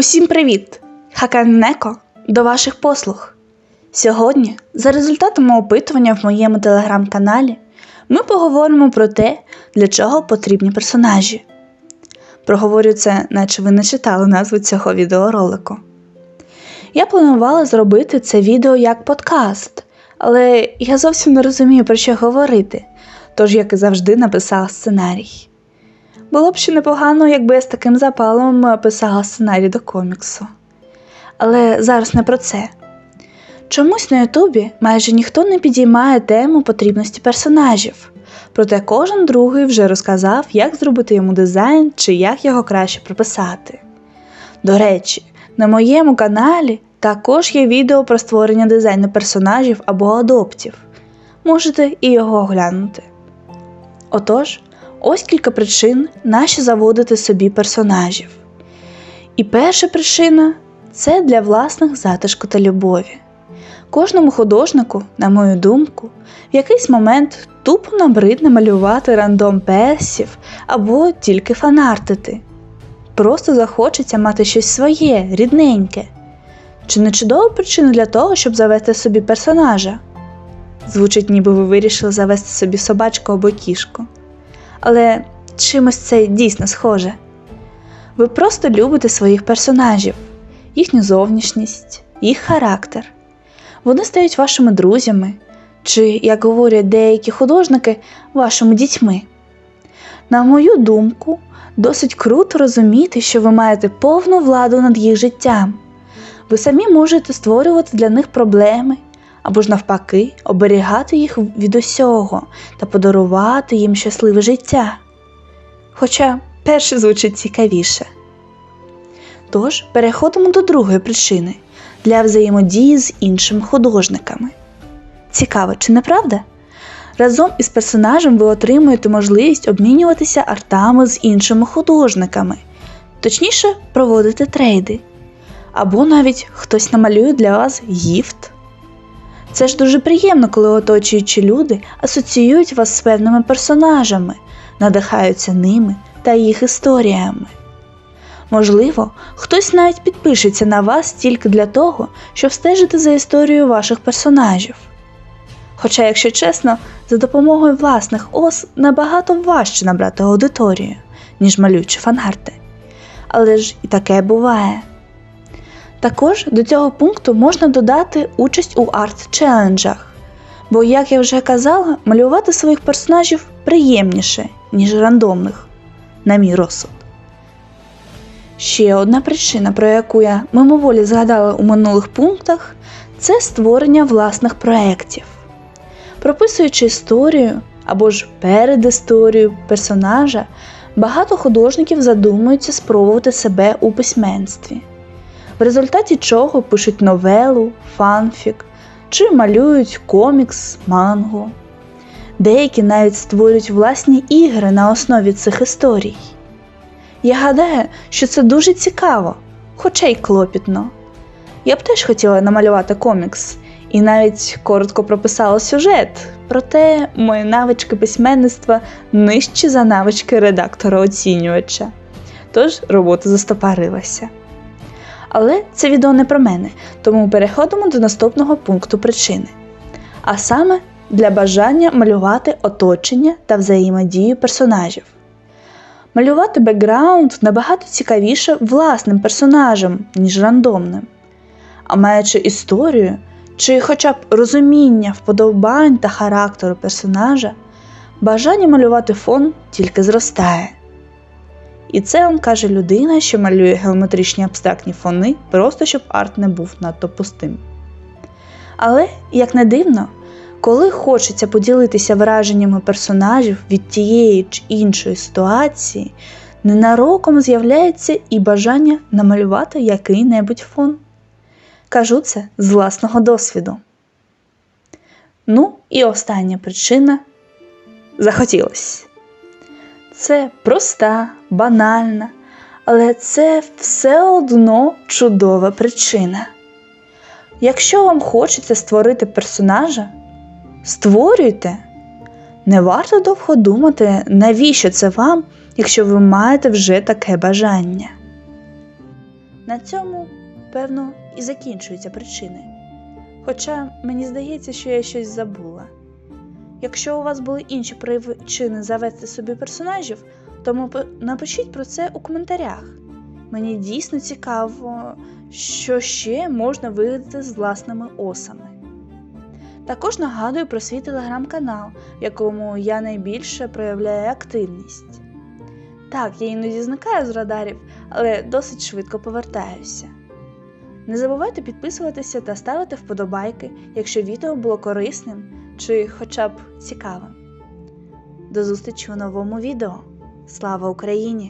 Усім привіт! Хаканеко до ваших послуг. Сьогодні, за результатами опитування в моєму телеграм-каналі, ми поговоримо про те, для чого потрібні персонажі. Проговорю це, наче ви не читали назву цього відеоролику. Я планувала зробити це відео як подкаст, але я зовсім не розумію, про що говорити, тож, як і завжди, написала сценарій. Було б ще непогано, якби я з таким запалом писала сценарій до коміксу. Але зараз не про це. Чомусь на Ютубі майже ніхто не підіймає тему потрібності персонажів, проте кожен другий вже розказав, як зробити йому дизайн чи як його краще прописати. До речі, на моєму каналі також є відео про створення дизайну персонажів або адоптів. Можете і його оглянути. Отож, ось кілька причин, нащо заводити собі персонажів. І перша причина це для власних затишку та любові. Кожному художнику, на мою думку, в якийсь момент тупо набридне малювати рандом персів або тільки фанартити. Просто захочеться мати щось своє, рідненьке. Чи не чудова причина для того, щоб завести собі персонажа? Звучить, ніби ви вирішили завести собі собачку або кішку. Але чимось це дійсно схоже. Ви просто любите своїх персонажів, їхню зовнішність, їх характер. Вони стають вашими друзями, чи, як говорять деякі художники, вашими дітьми. На мою думку, досить круто розуміти, що ви маєте повну владу над їх життям. Ви самі можете створювати для них проблеми або ж навпаки оберігати їх від усього та подарувати їм щасливе життя. Хоча перше звучить цікавіше. Тож переходимо до другої причини для взаємодії з іншими художниками. Цікаво, чи не правда? Разом із персонажем ви отримуєте можливість обмінюватися артами з іншими художниками, точніше, проводити трейди. Або навіть хтось намалює для вас гіфт. Це ж дуже приємно, коли оточуючі люди асоціюють вас з певними персонажами, надихаються ними та їх історіями. Можливо, хтось навіть підпишеться на вас тільки для того, щоб стежити за історією ваших персонажів. Хоча, якщо чесно, за допомогою власних ос набагато важче набрати аудиторію, ніж малюючи фангарти. Але ж і таке буває. Також до цього пункту можна додати участь у арт-челенджах, бо, як я вже казала, малювати своїх персонажів приємніше, ніж рандомних, на мій розсуд. Ще одна причина, про яку я мимоволі згадала у минулих пунктах, це створення власних проєктів. Прописуючи історію або ж перед історією персонажа, багато художників задумуються спробувати себе у письменстві, в результаті чого пишуть новелу, фанфік чи малюють комікс, манго. Деякі навіть створюють власні ігри на основі цих історій. Я гадаю, що це дуже цікаво, хоча й клопітно. Я б теж хотіла намалювати комікс і навіть коротко прописала сюжет, проте мої навички письменництва нижчі за навички редактора-оцінювача. Тож робота застопарилася. Але це відео не про мене, тому переходимо до наступного пункту причини. А саме для бажання малювати оточення та взаємодію персонажів. Малювати бекграунд набагато цікавіше власним персонажем, ніж рандомним. А маючи історію чи хоча б розуміння вподобань та характеру персонажа, бажання малювати фон тільки зростає. І це вам каже людина, що малює геометричні абстрактні фони, просто щоб арт не був надто пустим. Але, як не дивно, коли хочеться поділитися враженнями персонажів від тієї чи іншої ситуації, ненароком з'являється і бажання намалювати який-небудь фон. Кажу це з власного досвіду. Ну, і остання причина захотілось. Це проста, банальна, але це все одно чудова причина. Якщо вам хочеться створити персонажа, створюйте. Не варто довго думати, навіщо це вам, якщо ви маєте вже таке бажання. На цьому, певно, і закінчуються причини. Хоча мені здається, що я щось забула. Якщо у вас були інші причини завести собі персонажів, то мо- напишіть про це у коментарях. Мені дійсно цікаво, що ще можна вигадати з власними осами. Також нагадую про свій телеграм-канал, в якому я найбільше проявляю активність. Так, я іноді зникаю з радарів, але досить швидко повертаюся. Не забувайте підписуватися та ставити вподобайки, якщо відео було корисним чи хоча б цікавим. До зустрічі у новому відео. Слава Україні!